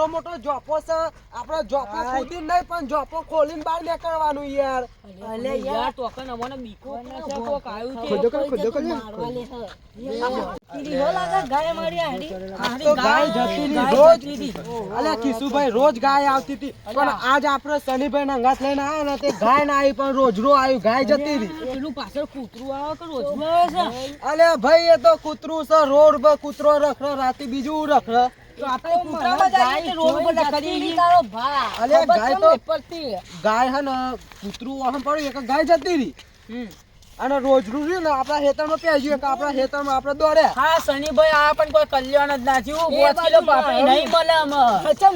એવડો મોટો જોપો છે. આપણે જોપો ખોદી નહીં પણ જોપો ખોલીને બહાર નીકળવાનું યાર. અલે યાર ટોકન અમને બીકો છે, કોક આવ્યું છે. ખોદો કર ખોદો કર મારવા લે કીડી હો લાગે, ગાય મારી હારી. તો ગાય જતી રહી રોજ. જતી કિશુભાઈ રોજ ગાય આવતી હતી. પણ આજ આપણે શનિભાઈ ના અંગાત લઈને આવ્યા ને તે ગાય ના આવી પણ રોજરો આવ્યું ગાય જતી રહી. પેલું પાછળ કૂતરું આવે કે રોજનું આવે છે? અલ્યા ભાઈ એ તો કૂતરું છે રોડ પર કૂતરો રખડો રાતે બીજું રખડે. તારો ગાય હે ને કૂતરું પડ્યું એક ગાય જતી રહી. રહ્યું ને આપણા આપણા હા શનિભાઈ આ પણ કોઈ કલ્યાણ જ ના થયું. પાંચ કિલો પાપડી. નહીં મળે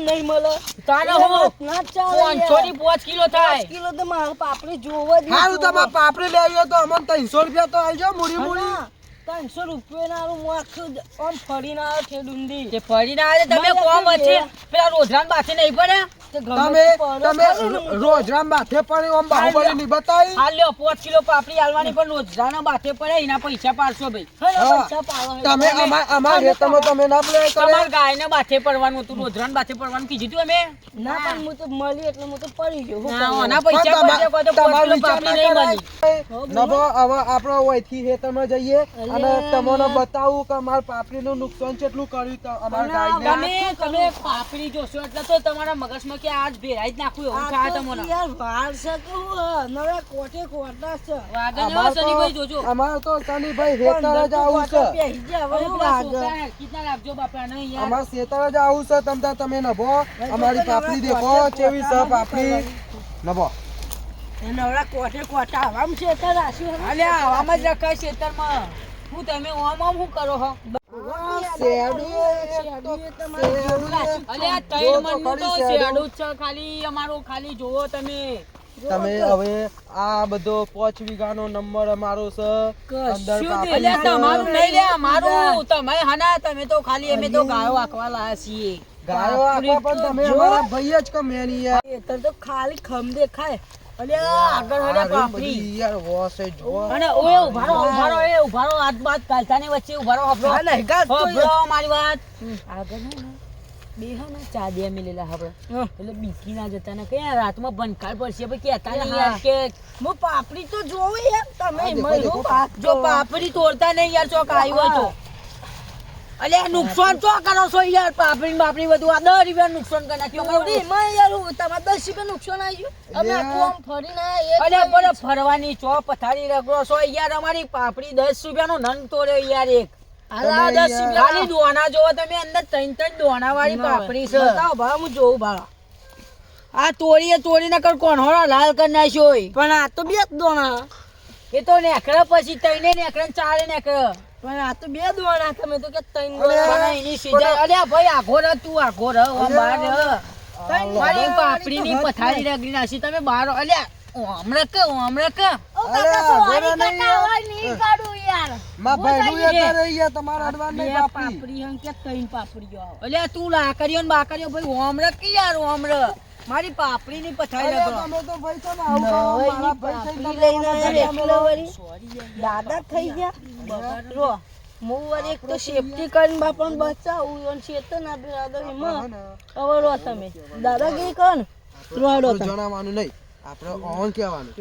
નહીં મળે? એ હું ના ચાલે ની પાંચ કિલો થાય. કિલો તો મારે પાપડી જોવો જ સારું તમારે પાપડી લેવી તો અમને ત્રણસો રૂપિયા તો આલજો મૂડી મૂડી. ત્રણસો રૂપિયા ના હું આખું આમ ફરીને આવ્યો છે ડુંદી ફરી ફરીને આવે તમે કોમ વચ્ચે છે? પેલા રોજરાન પાસે નહીં પડે તમે તમે ને. રોજરામ માથે પડ્યું આમ બાહુબલી ની બતાવી. હાલ લ્યો કિલો પાપડી હાલવાની પણ રોજરાના બાથે પડે એના પૈસા પાડશો ભાઈ. પાડો. તમે અમાર અમાર ખેતરમાં તમે ના બોલે તમારે ગાયને બાથે પડવાનું હતું રોજરાન બાથે પડવાનું કીધું તું અમે? ના. પણ હું તો મળી એટલે હું તો પડી ગયો. ના, પણ પૈસા પડશે તો કિલો પાપડી નહીં મળી નબો હવે આપણે ઓયથી ખેતરમાં જઈએ અને. તમને બતાવું કે પાપડી પાપડીનું નુકસાન કેટલું કર્યું અમાર ગાયને. તમે તમે પાપડી જોશો એટલે તો તમારા મગજમાં કે આજ ભેરાઈ જ નાખું એવું થાય તમને. યાર વાર છે કે હું નવે કોટે કોટા છે. વાગન ને સનીભાઈ જોજો. અમાર તો સનીભાઈ હેતર જ આવું છે. હવે હવે હું હેરકીતના રાખજો બાપા નહીં યાર. અમાર સેતર જ આવું છે તમ તમે નભો. અમારી પાપડી દેખો ચેવી છે પાપડી. નભો. નવરા કોટે કોટા આવામ છે રાખ્યું હવે. અલ્યા આવામાં જ રખાય ખેતરમાં હું તમે ઓમ ઓમ શું કરો હો? ખાલી અમારો ખાલી જોવો તમે તમે હવે આ બધો પાંચ વીઘાનો નંબર અમારો છે. અંદર. તમારું નહીં લે અમારું. તમે હના તમે તો ખાલી અમે તો ગાયો આખવા લાયા છીએ. ગાયો આખવા પણ તમે અમારા ભાઈ જ કમે નહીં યાર તો ખાલી ખમ દેખાય. અલ્યા આગળ હલે આ રહી પાપડી બધી. યાર વોસ એ જુઓ. અને ઓય ઉભારો ઉભારો એ ઉભારો હાથ બાદ કાલતાની વચ્ચે ઉભારો હબરો. હા, નહીં, ગાત તો હબરો મારી વાત. આગળ હે ને બે હે ને ચા દે મિલેલા હબરો. એટલે બીકી ના જતા ને કયા રાતમાં બંકાળ પડશે કેતા નહીં યાર કે. હું. પાપડી તો જોઉં યાર તમે જો પાપડી તોડતા નહીં યાર ચોક આવ્યો તો. અલ્યા નુકસાન તો કરો છો યાર? પાપડી બાપડી બધું આ દસ રૂપિયા નુકસાન કરી નાખ્યું. એમાં યાર તમારે દસ રૂપિયા નુકસાન આવ્યું અમે આખું આમ ફરી ના અલ્યા થઈ ફરવાની ચો પથારી રગડો છો યાર અમારી? પાપડી દસ રૂપિયાનો નંગ તોડ્યો યાર એક. આ દસ ખાલી દોણા જોવો તમે અંદર ત્રણ ત્રણ દોણા વાળી પાપડી છે. બતાવો ભાવ હું જોઉં ભાવ આ તોડીએ તોડીને કર કોણહોળા લાલ કરી નાખ્યો પણ આ તો બે જ દોણા. એ તો નેકળે પછી તઈને નેકળે ને ચાલે નેકળે. પણ આ તો બે દોણા તમે કે એની ભાઈ આઘો રહ તું આઘો રહ ઓમ બહાર રહ. મારી દોણા પાપડીની પથારી રગડી નાખી. તમે બહાર અલ્યા ઓમ રખ ઓમ રખ ઓ કાકા સોરી કાકા હોય નહીં કાઢું યાર. માં ભાઈનું જાય એ યાર તમારા અડવાન બે પાપડી પાપડી હં કે ત્રણ પાપડીઓ. આવે. અલ્યા તું લાકડીઓ ને બાકરીઓ ભાઈ ઓમ કે યાર ઓમ મારી પાપડીની પથારી લગો તમે તો ભાઈ તો ને આવું મારા ભાઈ પાપડી લઈને આવા. એકલો વળી. દાદા થઈ ગયા. રો હું વળી એક તો સેફટી કરીને બાપાને બચાવું અને ચેતન ના દાદા એમાં. હવે રો તમે. દાદાગીરી ને રોડો જણાવવાનું નહીં. આપણે ઓન કહેવાનું.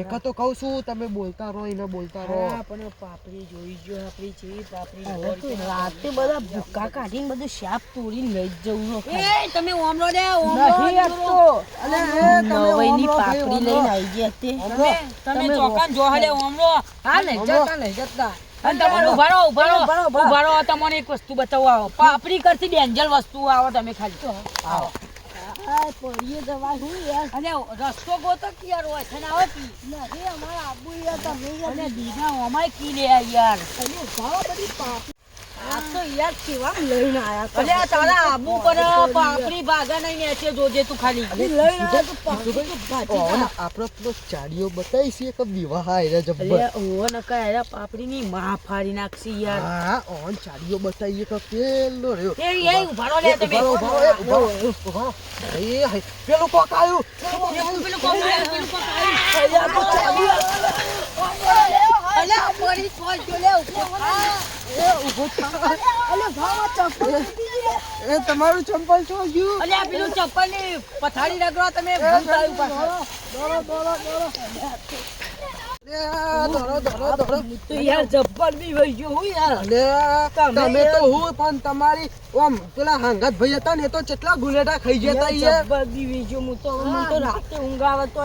એક તો કહું છું તમે બોલતા રહો એને બોલતા રહો. પણ પાપડી જોઈ જો આપણી છે પાપડી તો રાતે બધા ભૂકા કાઢીને બધું શાપ તોડીને લઈ જવું એ તમે ઓમરો દે ઓમરો નહીં આપતો. અલે તમે નવાઈની પાપડી લઈને આવી ગયા તે. તમે તમે ચોકાન જો હલે ઓમરો હા નહીં જતા નહીં જતા. અને તમારે ઉભારો ઉભારો ઊભા રહો. ઊભા રહો, ઊભા રહો. ઊભા રહો તમને એક વસ્તુ બતાવવા આવો. પાપડી કરતી ડેન્જર વસ્તુ આવો તમે ખાલી. આવો. હા પડીએ જવા હું યાર? અને રસ્તો ગોતો કે યાર હોય છે આવો કી નથી અમારા આબુ યાર તમે અને દીના ઓમાય કી લે યાર? અને ભાવ બધી પાપડી આ તો યાર કેવા લઈને આયા અલે આ તારા આબુ પર પાપડી ન માં ફાડી નાખશી યાર. ઓન ચાડીઓ બતાવીએ કે પેલો રહ્યો. એ લે તમે. પેલું કોક આવ્યું પેલું કોક આવ્યું, પેલું કોક આવ્યું. અલ્યા પડી કોઈ જો લે ઊભો. થા. એ. અલે તમારું ચંપલ છો ગયું? આ પેલું ચંપલની પથારી રગડો તમે ભૂત આવ્યું દોડો દોડો દોડો એ આ દોડો દોડો દોડો તો યાર ચપ્પલ બી વહી ગયો હું યાર. અલે તમે તમે તો હું પણ તમારી ઓમ પેલા હંગાત ભાઈ હતા ને તો કેટલા ગુલેટા ખાઈ જતા યાર ચપ્પલ બી વહી ગયો હું તો હું તો રાતે ઊંઘ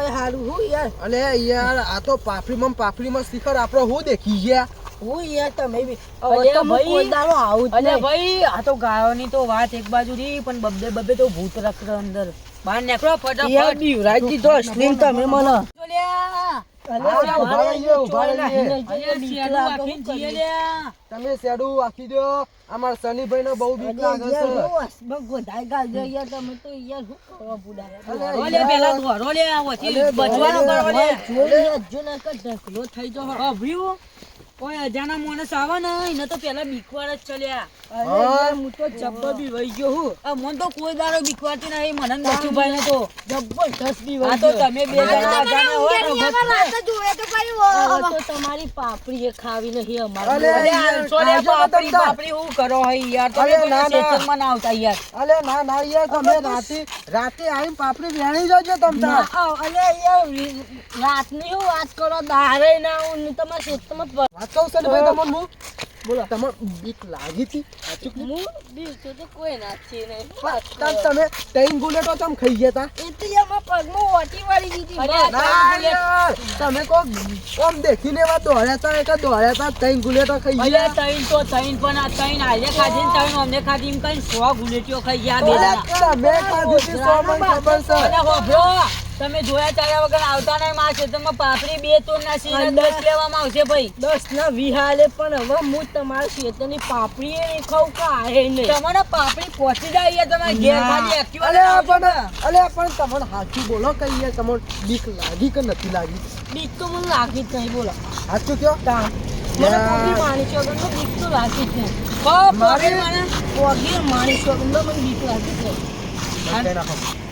હારું હું યાર. અલે યાર આ તો પાફડીમાં પાફડીમાં શિખર આપણો હું દેખી ગયા? હું યાર તમે બી અલે તો ભાઈ. દાડો આવું જ નહીં. ભાઈ આ તો ગાયોની તો વાત એક બાજુ રહી પણ બબ્બે બબ્બે તો ભૂત રખડે અંદર બહાર નીકળો યાર ફટાફટ તમે મને જો. અલે યાર, આખીને હું જીએ કરીએ? લ્યા. તમે શેડું આખી દો અમાર સનીભાઈ ને બહુ બીક લાગે છે ગોધાઈ ગાળજો યાર, તમે તો યાર શું કરવા બુડાયા? અલે રો લે પેલા ધોરો લે ઓથી અલે બચવાનું કરો લે લેજો ને કે ઢગલો થઈ જાઓ. અભર્યું કોઈ અજાણા માણસ આવે ને એને તો પેલા બીકવાર જ ચલ્યા હું? તો ચપ્પલ બી વહી ગયો હું. આ મન તો કોઈ દાડો બીકવાતી નહીં મને બચુભાઈ ને તો જબરદસ્ત બી વહી તો તમે બે જણા અજાણા હોય ને હવે તો તમારી પાપડી એ ખાવી નહીં અમારે અરે તો. પાપડી પાપડી હું કરો હઈ યાર? તમે ના, ના. આવતા યાર. અલે ના ના યાર તમે રાતે રાતે આવીને પાપડી વેણી જજો તમ અલે યાર, રાતની હું વાત કરો દારે ના હું તમારા ખેતરમાં પ- વાત કહું છે ભાઈ તમને હું? બોલો તમને બીક લાગી હતી? હું દિવસે તો કોઈ નાખી નહીં તમ તમે ત્રણ તમ ખાઈ ગયા હતા પગમાં ઓટી વાળી દીધી તમે કો દેખીને એવા દોડ્યા તા એક દોડ્યા તા ત્રણ ગુલેટો ખાઈ ગયા? તૈન તો તૈન પણ આ તૈન આજે ખાધી ને તૈન અમને ખાધી એમ કઈ સો ગુલેટીઓ ખાઈ ગયા બે. તમે ખાધી હતી સો મને ખબર છે. તમે જોયા ચાલ્યા વગર આવતા નહીં મારા ખેતરમાં. પાપડી બે તો ના દસ લેવામાં આવશે ભાઈ. દસ ના વિહાલે પણ હવે હું તમારા ખેતરની પાપડી એ નહીં ખાઉં કે આએ નહીં. તમારે પાપડી પહોંચી જાય તમારે ઘેર ખાલી એક્ટિવા અલે પણ. અલે પણ તમને હાથી બોલો યાર તમને બીક લાગી કે નથી લાગી? બીક તો મને લાગી જ નહીં બોલો. સાચું કયો? તાણ. મને કોઈ માણી છો તો બીક તો લાગી જ નહીં. હો, મારે- મને. પગે માણી છો તો મને બીક લાગી જ નહીં.